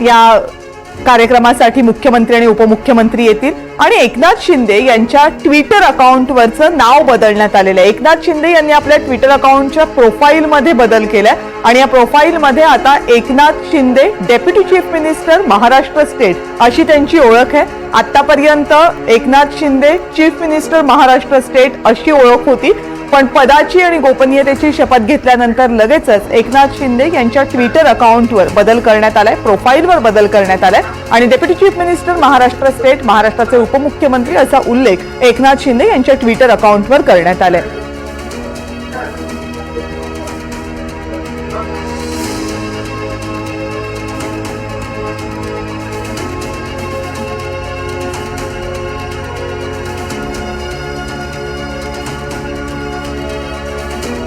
या कार्यक्रमासाठी मुख्यमंत्री आणि उपमुख्यमंत्री येतील. आणि एकनाथ शिंदे यांच्या ट्विटर अकाउंटवरचं नाव बदलण्यात आलेलं आहे. एकनाथ शिंदे यांनी आपल्या ट्विटर अकाउंटच्या प्रोफाईलमध्ये बदल केलाय. आणि या प्रोफाईलमध्ये आता Eknath Shinde deputy chief minister Maharashtra state अशी त्यांची ओळख आहे. आतापर्यंत Eknath Shinde chief minister Maharashtra state अशी ओळख होती. पण पदाची आणि गोपनीयतेची शपथ घेतल्यानंतर लगेचच एकनाथ शिंदे यांच्या ट्विटर अकाउंटवर बदल करण्यात आलाय प्रोफाईलवर बदल करण्यात आलाय. आणि deputy chief minister Maharashtra state महाराष्ट्राचे उपमुख्यमंत्री असा उल्लेख एकनाथ शिंदे यांच्या ट्विटर अकाउंटवर करण्यात आलाय.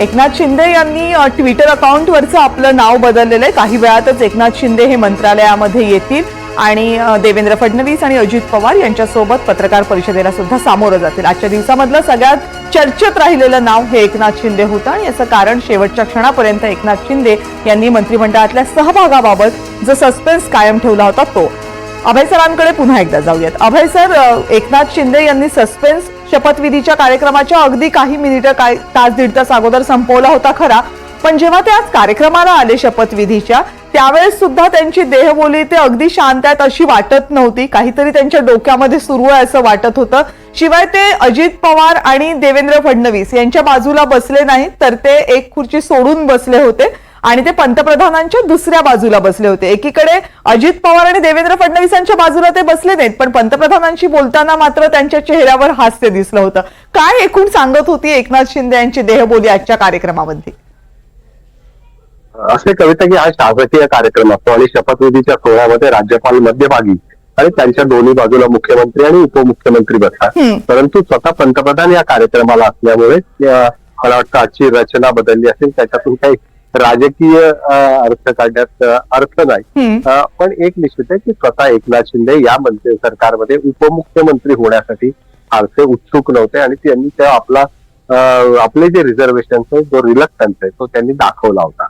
एकनाथ शिंदे यांनी ट्विटर अकाउंटवरचं आपलं नाव बदललेलं आहे. काही वेळातच एकनाथ शिंदे हे मंत्रालयामध्ये येतील आणि देवेंद्र फडणवीस आणि अजित पवार यांच्यासोबत पत्रकार परिषदेला सुद्धा सामोरं जातील. आजच्या दिवसामधलं सगळ्यात चर्चेत राहिलेलं नाव हे एकनाथ शिंदे होतं आणि याचं कारण शेवटच्या क्षणापर्यंत एकनाथ शिंदे यांनी मंत्रिमंडळातल्या सहभागाबाबत जो सस्पेन्स कायम ठेवला होता तो. अभय सरांकडे पुन्हा एकदा जाऊयात. अभय सर एकनाथ शिंदे यांनी सस्पेन्स शपथविधीच्या कार्यक्रमाच्या अगदी काही मिनिटं काय तास दीड तास अगोदर संपवला होता खरा. पण जेव्हा ते आज कार्यक्रमाला आले शपथविधीच्या त्यावेळेस सुद्धा त्यांची देहबोली ते अगदी शांत आहेत अशी वाटत नव्हती. काहीतरी त्यांच्या डोक्यामध्ये सुरू आहे असं वाटत होतं. शिवाय ते अजित पवार आणि देवेंद्र फडणवीस यांच्या बाजूला बसले नाहीत तर ते एक खुर्ची सोडून बसले होते. आणि ते पंतप्रधानांच्या दुसऱ्या बाजूला बसले होते. एकीकडे अजित पवार आणि देवेंद्र फडणवीसांच्या बाजूला ते बसले नाहीत पण पंतप्रधानांशी बोलताना मात्र त्यांच्या चेहऱ्यावर हास्य दिसलं होतं. काय एकूण सांगत होती एकनाथ शिंदे यांची देहबोली आजच्या कार्यक्रमामध्ये? असे कविता की हा शासकीय कार्यक्रम असतो आणि शपथविधीच्या सोहळ्यामध्ये राज्यपाल मध्यभागी आणि त्यांच्या दोन्ही बाजूला मुख्यमंत्री आणि उपमुख्यमंत्री बसतात. परंतु स्वतः पंतप्रधान या कार्यक्रमाला असल्यामुळे मला वाटतं आजची रचना बदलली असेल त्याच्यातून काही राजकीय अर्थ काढण्यात अर्थ नाही. पण एक निश्चित आहे की स्वतः एकनाथ शिंदे या मंत्री सरकारमध्ये उपमुख्यमंत्री होण्यासाठी फारसे उत्सुक नव्हते आणि त्यांनी त्या आपला आपले जे रिझर्वेशन जो रिलक्टन्स आहे तो त्यांनी दाखवला होता.